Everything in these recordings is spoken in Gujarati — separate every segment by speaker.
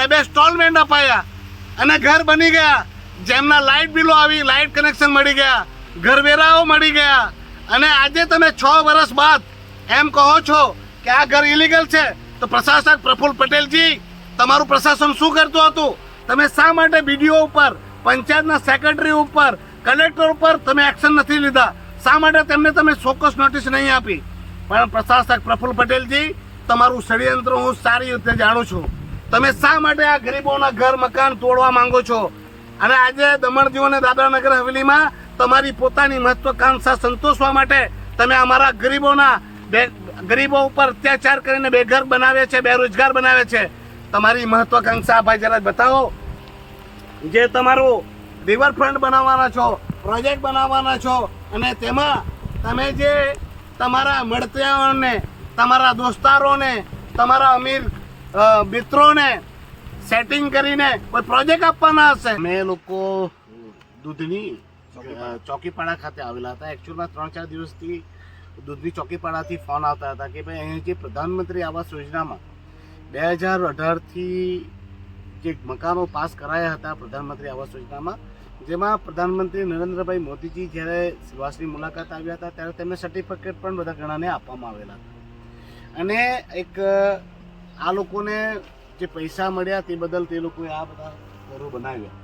Speaker 1: બે બે સ્ટોલમેન્ટ અપાયા. અને ઘર બની ગયા. જેમના લાઇટ બિલો આવી લાઇટ કનેક્શન મળી ગયા. ઘરવેરાઓ મળી ગયા. અને આજે તમે છ વર્ષ બાદ એમ કહો છો કે આ ઘર ઇલીગલ છે, તો પ્રશાસક પ્રફુલ્લ પટેલજી, તમારું પ્રશાસન શું કરતું હતું? તમે શા માટે બીડીઓ ઉપર, પંચાયતના સેક્રેટરી ઉપર કલેક્ટર ઉપર તમે એક્શન નથી લીધા? શા માટે તેમને તમે ચોક્કસ નોટિસ નહીં આપી? પણ પ્રશાસક પ્રફુલ્લ પટેલજી, તમારું ષડયંત્ર હું સારી રીતે જાણું છું. તમે શા માટે આ ગરીબોના ઘર, મકાન તોડવા માંગો છો? અને આજે દમણ દીવ અને દાદરાનગર હવેલીમાં તમારી પોતાની મહત્વાકાંક્ષા સંતોષવા માટે તમે અમારા ગરીબોના ગરીબો ઉપર અત્યાચાર કરીને બેઘર બનાવે છે, બેરોજગાર બનાવે છે. તમારી મહત્વાકાંક્ષા ભાઈ બતાવો. જે તમારું રિવરફ્રન્ટ બનાવવાના છો પ્રોજેક્ટ બનાવવાના છો, અને તેમાં તમે જે તમારા મળતિયાઓને, તમારા દોસ્તારોને, તમારા અમીર મિત્રોને સેટિંગ કરીને કોઈ પ્રોજેક્ટ આપવાના હશે? મેં લોકો દૂધની ચોકીપાડા ખાતે આવેલા હતા. એકચ્યુઅલમાં ત્રણ ચાર દિવસથી દૂધની ચોકીપાડાથી ફોન આવતા હતા કે ભાઈ અહીં જે પ્રધાનમંત્રી આવાસ યોજનામાં બે હજાર અઢારથી જે મકાનો પાસ કરાયા હતા પ્રધાનમંત્રી આવાસ યોજનામાં, જેમાં પ્રધાનમંત્રી નરેન્દ્રભાઈ મોદીજી જ્યારે સિલવાસની મુલાકાત આવ્યા હતા, ત્યારે તેમને સર્ટિફિકેટ પણ બધા ઘણાને આપવામાં આવેલા હતા. અને એક આ લોકોને જે પૈસા મળ્યા તે બદલ તે લોકોએ આ બધા ઘરો બનાવ્યા.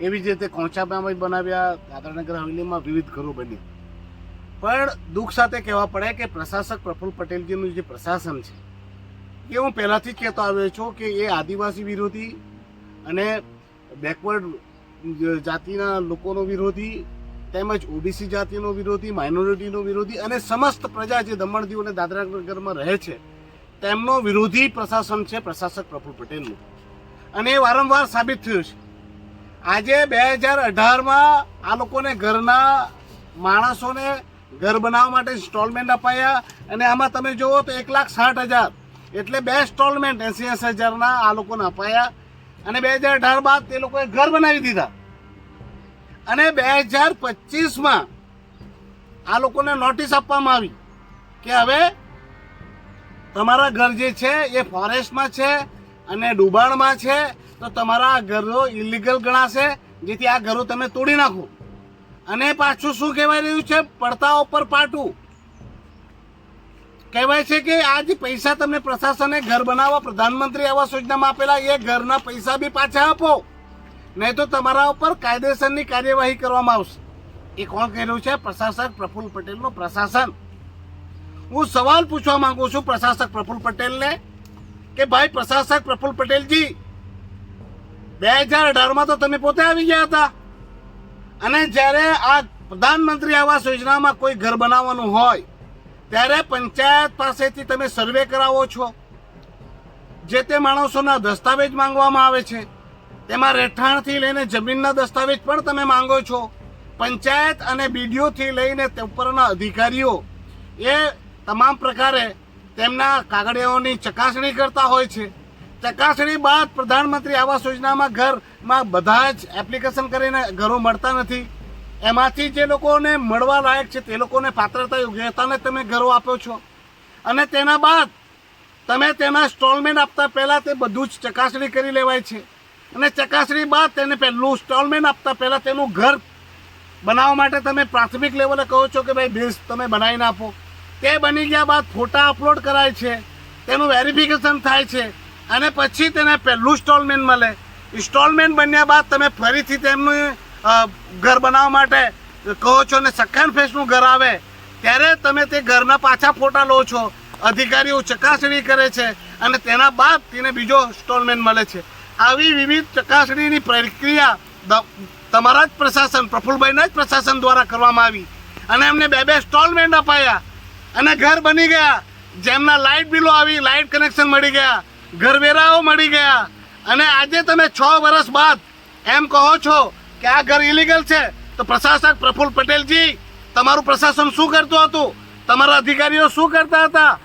Speaker 1: એવી જ રીતે કોંચાબામાં બનાવ્યા, દાદરાનગર હવેલીમાં વિવિધ ઘરો બની પણ દુઃખ સાથે કહેવા પડે કે પ્રશાસક પ્રફુલ્લ પટેલજીનું જે પ્રશાસન છે, એ હું પહેલાંથી જ કહેતો આવ્યો છું કે એ આદિવાસી વિરોધી અને બેકવર્ડ જાતિના લોકોનો વિરોધી, તેમજ ઓબીસી જાતિનો વિરોધી માઇનોરિટીનો વિરોધી અને સમસ્ત પ્રજા જે દમણ દીવ અને દાદરાનગરમાં રહે છે તેમનો વિરોધી પ્રશાસન છે પ્રશાસક પ્રફુલ પટેલનું. અને એ વારંવાર સાબિત થયું છે. આજે બે હજાર અઢારમાં આ લોકોને ઘરના માણસોને ઘર બનાવવા માટે ઇન્સ્ટોલમેન્ટ અપાયા અને આમાં તમે જુઓ તો એક લાખ સાઠ હજાર એટલે બે ઇન્સ્ટોલમેન્ટ એસી એસ હજારના આ લોકોને અપાયા અને બે હજાર અઢાર બાદ તે લોકોએ ઘર બનાવી દીધા. અને બે હજાર પચીસમાં આ લોકોને નોટિસ આપવામાં આવી કે હવે તમારા ઘર જે છે એ ફોરેસ્ટમાં છે અને ડુબાણમાં છે. તો તમારા આ ઘરો ઇલીગલ ગણાશે, જેથી આ ઘરો તમે તોડી નાખો. અને પાછું શું કહેવાય રહ્યું છે? પડતા ઉપર પાટું. કહેવાય છે કે આ જે પૈસા તમને પ્રશાસને ઘર બનાવવા પ્રધાનમંત્રી આવાસ યોજનામાં આપેલા એ ઘરના પૈસા બી પાછા આપો. નહીં તો તમારા ઉપર કાયદેસરની કાર્યવાહી કરવામાં આવશે. એ કોણ કહી રહ્યું છે? પ્રશાસક પ્રફુલ્લ પટેલનું પ્રશાસન. હું સવાલ પૂછવા માંગુ છું પ્રશાસક પ્રફુલ પટેલને કે ભાઈ પ્રશાસક પ્રફુલ પટેલજી, બે હજાર અઢારમાં તો તમે પોતે આવી ગયા હતા. અને જ્યારે આ પ્રધાનમંત્રી આવાસ યોજનામાં કોઈ ઘર બનાવવાનું હોય, ત્યારે પંચાયત પાસેથી તમે સર્વે કરાવો છો. જે તે માણસોના દસ્તાવેજ માંગવામાં આવે છે, તેમાં રહેઠાણથી લઈને જમીનના દસ્તાવેજ પણ તમે માંગો છો. પંચાયત અને બીડીઓથી લઈને તે ઉપરના અધિકારીઓ એ તમામ પ્રકારે તેમના કાગળિયાઓની ચકાસણી કરતા હોય છે. ચકાસણી બાદ પ્રધાનમંત્રી આવાસ યોજનામાં ઘરમાં બધા જ એપ્લિકેશન કરીને ઘરો મળતા નથી. એમાંથી જે લોકોને મળવા લાયક છે તે લોકોને પાત્રતા યોગ્યતાને તમે ઘરો આપો છો. અને તેના બાદ તમે તેના સ્ટોલમેન્ટ આપતા પહેલાં તે બધું જ ચકાસણી કરી લેવાય છે. અને ચકાસણી બાદ તેને પહેલું સ્ટોલમેન્ટ આપતા પહેલાં તેનું ઘર બનાવવા માટે તમે પ્રાથમિક લેવલે કહો છો કે ભાઈ બેઝ તમે બનાવીને આપો તે બની ગયા બાદ ફોટા અપલોડ કરાય છે, તેનું વેરિફિકેશન થાય છે અને પછી તેને પહેલું ઇન્સ્ટોલમેન્ટ મળે. ઇન્સ્ટોલમેન્ટ બન્યા બાદ તમે ફરીથી તેમનું ઘર બનાવવા માટે કહો છો ને સખાન ફેસનું ઘર આવે, ત્યારે તમે તે ઘરના પાછા ફોટા લો છો. અધિકારીઓ ચકાસણી કરે છે અને તેના બાદ તેને બીજો ઇન્સ્ટોલમેન્ટ મળે છે. આવી વિવિધ ચકાસણીની પ્રક્રિયા તમારા જ પ્રશાસન, પ્રફુલભાઈના જ પ્રશાસન દ્વારા કરવામાં આવી. અને એમને બે બે ઇન્સ્ટોલમેન્ટ અપાયા. અને ઘર બની ગયા. જેમના લાઇટ બિલો આવી લાઇટ કનેક્શન મળી ગયા. ઘરવેરાઓ મળી ગયા. અને આજે તમે છ વર્ષ બાદ એમ કહો છો કે આ ઘર ઇલીગલ છે, તો પ્રશાસક પ્રફુલ્લ પટેલજી, તમારું પ્રશાસન શું કરતું હતું? તમારા અધિકારીઓ શું કરતા હતા?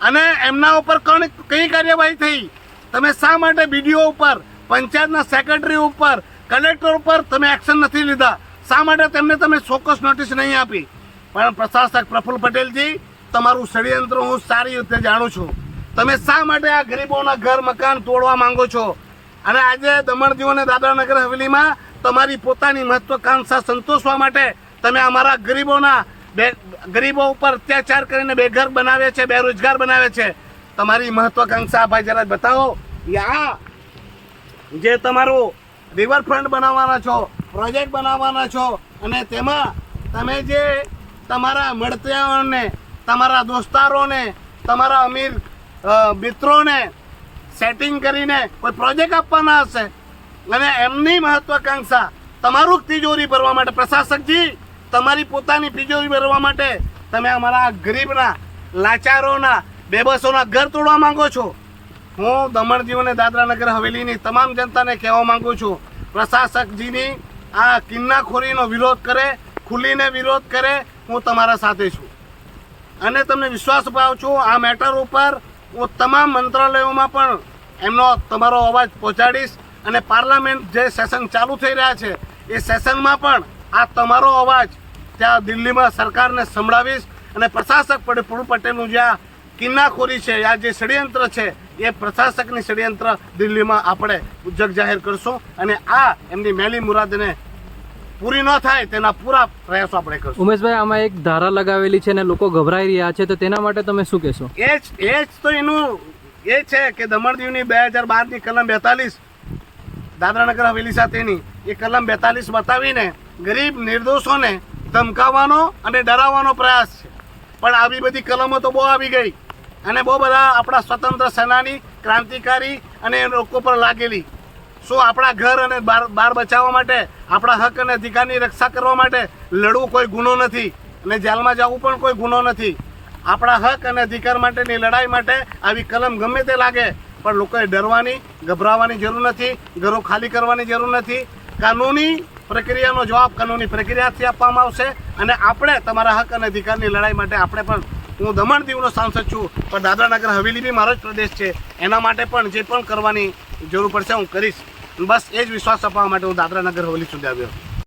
Speaker 1: અને એમના ઉપર કોણ, કઈ કાર્યવાહી થઈ? તમે શા માટે બીડીઓ ઉપર, પંચાયતના સેક્રેટરી ઉપર કલેક્ટર ઉપર તમે એક્શન નથી લીધા? શા માટે તેમને તમે ચોક્કસ નોટિસ નહીં આપી? પણ પ્રશાસક પ્રફુલ્લ પટેલજી તમારું ષડયંત્ર હું સારી રીતે જાણું છું. તમે શા માટે આ ગરીબોના ઘર, મકાન તોડવા માંગો છો? અને આજે દમણ દીવ અને દાદરાનગર હવેલીમાં તમારી પોતાની મહત્વાકાંક્ષા સંતોષવા માટે તમે અમારા ગરીબોના બે, ગરીબો ઉપર અત્યાચાર કરીને બેઘર બનાવે છે, બેરોજગાર બનાવે છે. તમારી મહત્વાકાંક્ષા ભાઈ જરા બતાવો. યા! જે તમારું રિવરફ્રન્ટ બનાવવાના છો પ્રોજેક્ટ બનાવવાના છો, અને તેમાં તમે જે તમારા મળતિયાઓને તમારા દોસ્તારોને, તમારા અમીર મિત્રોને સેટિંગ કરીને કોઈ પ્રોજેક્ટ આપવાના હશે? અને એમની મહત્વાકાંક્ષા, તમારું તિજોરી ભરવા માટે. પ્રશાસકજી તમારી પોતાની તિજોરી ભરવા માટે તમે અમારા ગરીબના, લાચારોના, બેબસોના ઘર તોડવા માંગો છો? હું દમણ દીવ અને દાદરા નગર હવેલીની તમામ જનતાને કહેવા માંગુ છું પ્રશાસકજીની આ કિન્નાખોરીનો વિરોધ કરે, ખુલીને વિરોધ કરે, હું તમારા સાથે છું. અને તમને વિશ્વાસ અપાવું છું, આ મેટર ઉપર હું તમામ મંત્રાલયોમાં પણ એમનો તમારો અવાજ પહોંચાડીશ અને પાર્લામેન્ટ જે સેશન ચાલુ થઈ રહ્યા છે, એ સેશનમાં પણ આ તમારો અવાજ ત્યાં દિલ્હીમાં સરકારને સંભળાવીશ અને પ્રશાસક પટેલ પટેલનું પટેલનું આ કિન્નાખોરી છે, આ જે ષડયંત્ર છે, એ પ્રશાસકની ષડયંત્ર દિલ્હીમાં આપણે જગ જાહેર કરશું અને આ એમની મેલી મુરાદને પૂરી ન થાય તેના પૂરા પ્રયાસો આપણે કરશું.
Speaker 2: ઉમેશભાઈ આમાં એક ધારા લગાવેલી છે ને લોકો ગભરાઈ રહ્યા છે તો તેના માટે તમે શું કહેશો?
Speaker 1: એ જ એ જ તો એનું એ છે કે દમણ દીવની બે હજાર બારની કલમ બેતાલીસ દાદરાનગર હવેલી સાથેની એ કલમ બેતાલીસ બતાવીને ગરીબ નિર્દોષોને ધમકાવવાનો અને ડરાવવાનો પ્રયાસ છે. પણ આવી બધી કલમો તો બહુ આવી ગઈ અને બહુ બધા આપણા સ્વતંત્ર સેનાની ક્રાંતિકારી અને લોકો પર લાગેલી. શું આપણા ઘર અને બાર બાર બચાવવા માટે, આપણા હક અને અધિકારની રક્ષા કરવા માટે લડવું કોઈ ગુનો નથી અને જેલમાં જવું પણ કોઈ ગુનો નથી. આપણા હક અને અધિકાર માટેની લડાઈ માટે આવી કલમ ગમે તે લાગે, પણ લોકોએ ડરવાની, ગભરાવાની જરૂર નથી, ઘરો ખાલી કરવાની જરૂર નથી. કાનૂની પ્રક્રિયાનો જવાબ કાનૂની પ્રક્રિયાથી આપવામાં આવશે અને આપણે તમારા હક અને અધિકારની લડાઈ માટે આપણે પણ હું દમણ દીવનો સાંસદ છું, પણ દાદરાનગર હવેલી બી મારો જ પ્રદેશ છે. એના માટે પણ જે પણ કરવાની જરૂર પડશે હું કરીશ. બસ એ જ વિશ્વાસ અપાવવા માટે હું દાદરાનગર હવેલી સુધી આવ્યો.